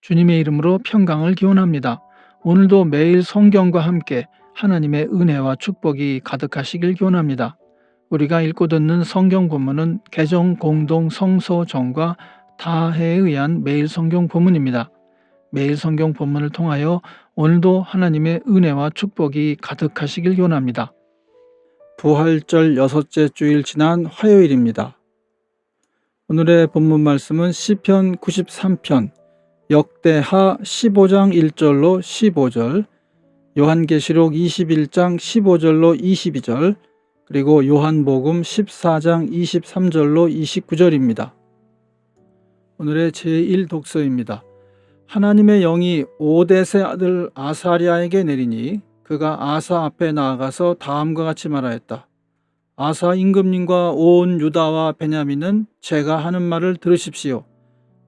주님의 이름으로 평강을 기원합니다. 오늘도 매일 성경과 함께 하나님의 은혜와 축복이 가득하시길 기원합니다. 우리가 읽고 듣는 성경 본문은 개정 공동 성서 정과 다해에 의한 매일 성경 본문입니다. 매일 성경 본문을 통하여 오늘도 하나님의 은혜와 축복이 가득하시길 기원합니다. 부활절 여섯째 주일 지난 화요일입니다. 오늘의 본문 말씀은 시편 93편 역대하 15장 1절로 15절 요한계시록 21장 15절로 22절 그리고 요한복음 14장 23절로 29절입니다. 오늘의 제1독서입니다. 하나님의 영이 오데세 아들 아사리아에게 내리니 그가 아사 앞에 나아가서 다음과 같이 말하였다. 아사 임금님과 온 유다와 베냐민은 제가 하는 말을 들으십시오.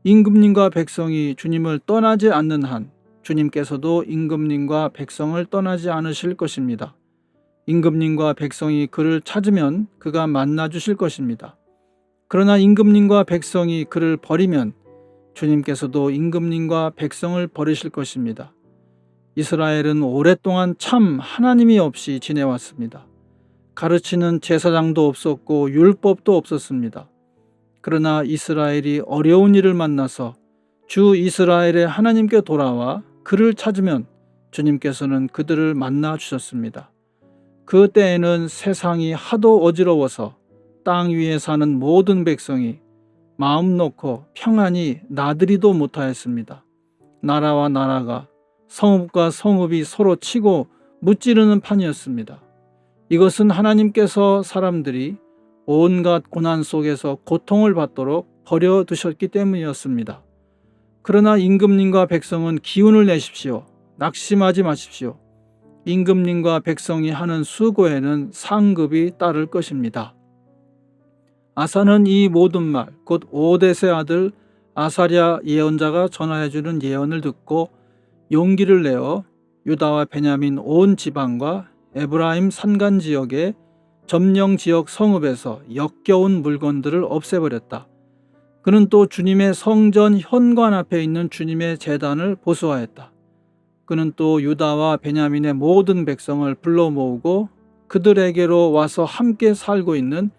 임금님과 백성이 주님을 떠나지 않는 한 주님께서도 임금님과 백성을 떠나지 않으실 것입니다. 임금님과 백성이 그를 찾으면 그가 만나 주실 것입니다. 그러나 임금님과 백성이 그를 버리면 주님께서도 임금님과 백성을 버리실 것입니다. 이스라엘은 오랫동안 참 하나님이 없이 지내왔습니다. 가르치는 제사장도 없었고 율법도 없었습니다. 그러나 이스라엘이 어려운 일을 만나서 주 이스라엘의 하나님께 돌아와 그를 찾으면 주님께서는 그들을 만나 주셨습니다. 그 때에는 세상이 하도 어지러워서 땅 위에 사는 모든 백성이 마음 놓고 평안히 나들이도 못하였습니다. 나라와 나라가 성읍과 성읍이 서로 치고 무찌르는 판이었습니다. 이것은 하나님께서 사람들이 온갖 고난 속에서 고통을 받도록 버려두셨기 때문이었습니다. 그러나 임금님과 백성은 기운을 내십시오. 낙심하지 마십시오. 임금님과 백성이 하는 수고에는 상급이 따를 것입니다. 아사는 이 모든 말, 곧 오데세 아들 아사랴 예언자가 전하해주는 예언을 듣고 용기를 내어 유다와 베냐민 온 지방과 에브라임 산간 지역의 점령 지역 성읍에서 역겨운 물건들을 없애버렸다. 그는 또 주님의 성전 현관 앞에 있는 주님의 재단을 보수하였다. 그는 또 유다와 베냐민의 모든 백성을 불러 모으고 그들에게로 와서 함께 살고 있는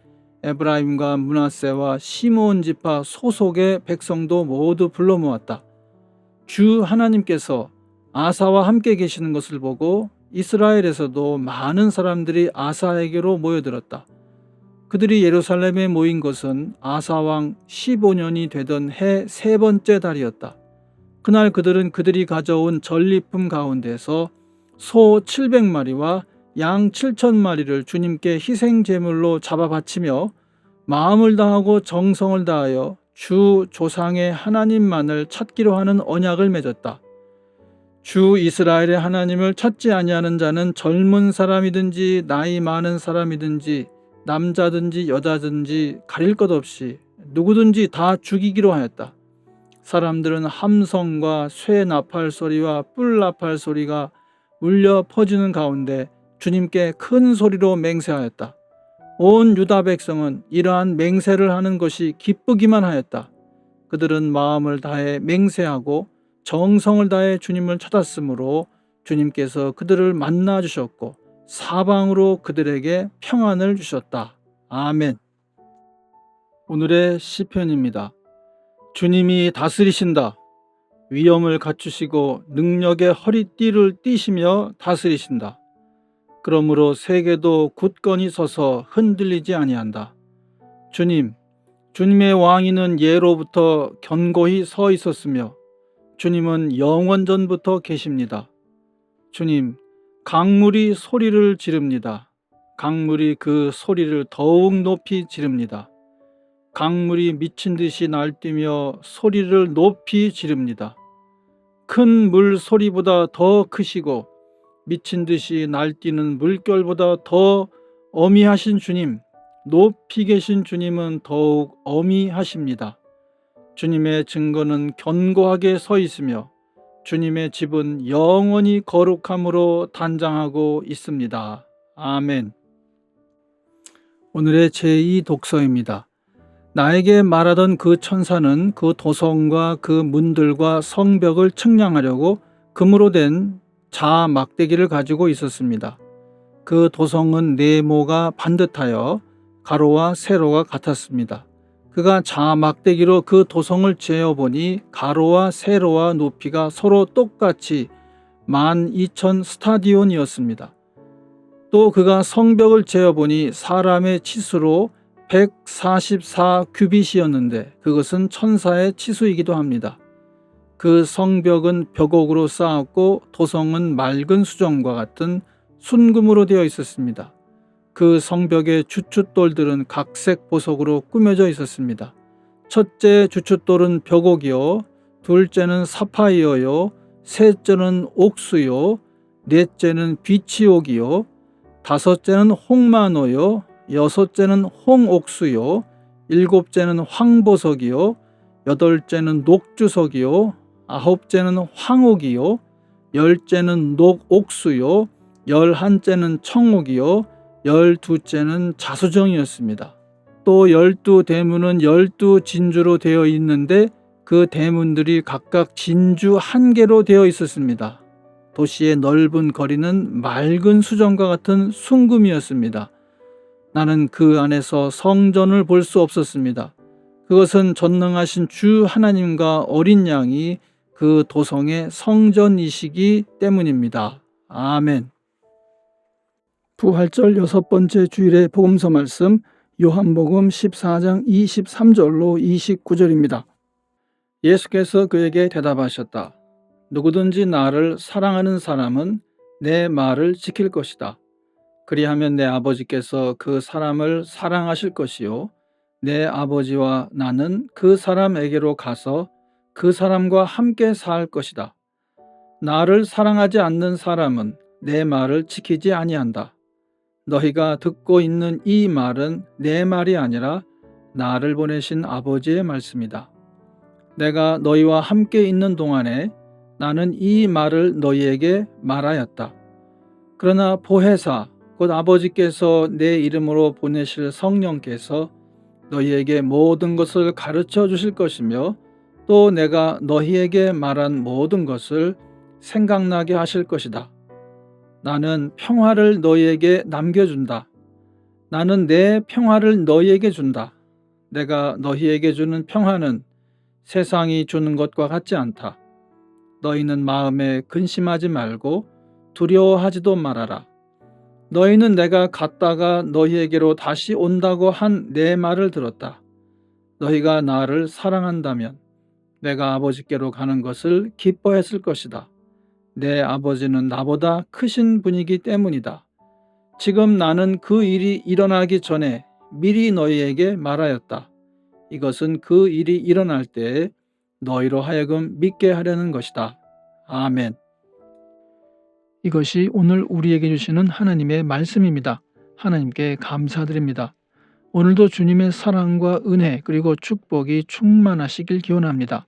에브라임과 문하세와 시므온 지파 소속의 백성도 모두 불러 모았다. 주 하나님께서 아사와 함께 계시는 것을 보고 이스라엘에서도 많은 사람들이 아사에게로 모여들었다. 그들이 예루살렘에 모인 것은 아사왕 15년이 되던 해 세 번째 달이었다. 그날 그들은 그들이 가져온 전리품 가운데서 소 700마리와 양 7천마리를 주님께 희생 제물로 잡아 바치며 마음을 다하고 정성을 다하여 주 조상의 하나님만을 찾기로 하는 언약을 맺었다. 주 이스라엘의 하나님을 찾지 아니하는 자는 젊은 사람이든지 나이 많은 사람이든지 남자든지 여자든지 가릴 것 없이 누구든지 다 죽이기로 하였다. 사람들은 함성과 쇠 나팔 소리와 뿔 나팔 소리가 울려 퍼지는 가운데 주님께 큰 소리로 맹세하였다. 온 유다 백성은 이러한 맹세를 하는 것이 기쁘기만 하였다. 그들은 마음을 다해 맹세하고 정성을 다해 주님을 찾았으므로 주님께서 그들을 만나 주셨고 사방으로 그들에게 평안을 주셨다. 아멘. 오늘의 시편입니다. 주님이 다스리신다. 위엄을 갖추시고 능력의 허리띠를 띠시며 다스리신다. 그러므로 세계도 굳건히 서서 흔들리지 아니한다. 주님, 주님의 왕위는 예로부터 견고히 서 있었으며 주님은 영원 전부터 계십니다. 주님, 강물이 소리를 지릅니다. 강물이 그 소리를 더욱 높이 지릅니다. 강물이 미친 듯이 날뛰며 소리를 높이 지릅니다. 큰 물 소리보다 더 크시고 미친 듯이 날뛰는 물결보다 더 어미하신 주님, 높이 계신 주님은 더욱 어미하십니다. 주님의 증거는 견고하게 서 있으며 주님의 집은 영원히 거룩함으로 단장하고 있습니다. 아멘. 오늘의 제2 독서입니다. 나에게 말하던 그 천사는 그 도성과 그 문들과 성벽을 측량하려고 금으로 된 자 막대기를 가지고 있었습니다. 그 도성은 네모가 반듯하여 가로와 세로가 같았습니다. 그가 자 막대기로 그 도성을 재어보니 가로와 세로와 높이가 서로 똑같이 12,000 스타디온이었습니다. 또 그가 성벽을 재어보니 사람의 치수로 144 큐빗이었는데 그것은 천사의 치수이기도 합니다. 그 성벽은 벽옥으로 쌓았고 도성은 맑은 수정과 같은 순금으로 되어 있었습니다. 그 성벽의 주춧돌들은 각색 보석으로 꾸며져 있었습니다. 첫째 주춧돌은 벽옥이요, 둘째는 사파이어요, 셋째는 옥수요, 넷째는 비치옥이요, 다섯째는 홍마노요, 여섯째는 홍옥수요, 일곱째는 황보석이요, 여덟째는 녹주석이요, 아홉째는 황옥이요, 열째는 녹옥수요, 열한째는 청옥이요, 열두째는 자수정이었습니다. 또 열두 대문은 열두 진주로 되어 있는데 그 대문들이 각각 진주 한 개로 되어 있었습니다. 도시의 넓은 거리는 맑은 수정과 같은 순금이었습니다. 나는 그 안에서 성전을 볼 수 없었습니다. 그것은 전능하신 주 하나님과 어린 양이 그 도성의 성전이시기 때문입니다. 아멘. 부활절 여섯 번째 주일의 복음서 말씀 요한복음 14장 23절로 29절입니다. 예수께서 그에게 대답하셨다. 누구든지 나를 사랑하는 사람은 내 말을 지킬 것이다. 그리하면 내 아버지께서 그 사람을 사랑하실 것이요. 내 아버지와 나는 그 사람에게로 가서 그 사람과 함께 살 것이다. 나를 사랑하지 않는 사람은 내 말을 지키지 아니한다. 너희가 듣고 있는 이 말은 내 말이 아니라 나를 보내신 아버지의 말씀이다. 내가 너희와 함께 있는 동안에 나는 이 말을 너희에게 말하였다. 그러나 보혜사 곧 아버지께서 내 이름으로 보내실 성령께서 너희에게 모든 것을 가르쳐 주실 것이며 또 내가 너희에게 말한 모든 것을 생각나게 하실 것이다. 나는 평화를 너희에게 남겨준다. 나는 내 평화를 너희에게 준다. 내가 너희에게 주는 평화는 세상이 주는 것과 같지 않다. 너희는 마음에 근심하지 말고 두려워하지도 말아라. 너희는 내가 갔다가 너희에게로 다시 온다고 한 내 말을 들었다. 너희가 나를 사랑한다면 내가 아버지께로 가는 것을 기뻐했을 것이다. 내 아버지는 나보다 크신 분이기 때문이다. 지금 나는 그 일이 일어나기 전에 미리 너희에게 말하였다. 이것은 그 일이 일어날 때 너희로 하여금 믿게 하려는 것이다. 아멘. 이것이 오늘 우리에게 주시는 하나님의 말씀입니다. 하나님께 감사드립니다. 오늘도 주님의 사랑과 은혜 그리고 축복이 충만하시길 기원합니다.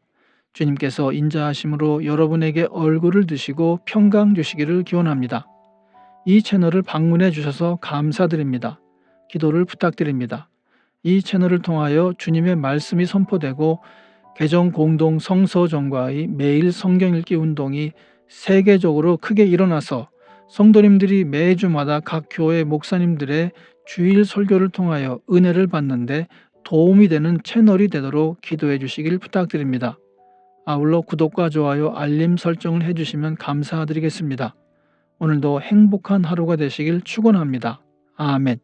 주님께서 인자하심으로 여러분에게 얼굴을 드시고 평강 주시기를 기원합니다. 이 채널을 방문해 주셔서 감사드립니다. 기도를 부탁드립니다. 이 채널을 통하여 주님의 말씀이 선포되고 개정 공동 성서정과의 매일 성경 읽기 운동이 세계적으로 크게 일어나서 성도님들이 매주마다 각 교회 목사님들의 주일 설교를 통하여 은혜를 받는데 도움이 되는 채널이 되도록 기도해 주시길 부탁드립니다. 아울러 구독과 좋아요, 알림 설정을 해주시면 감사드리겠습니다. 오늘도 행복한 하루가 되시길 축원합니다. 아멘.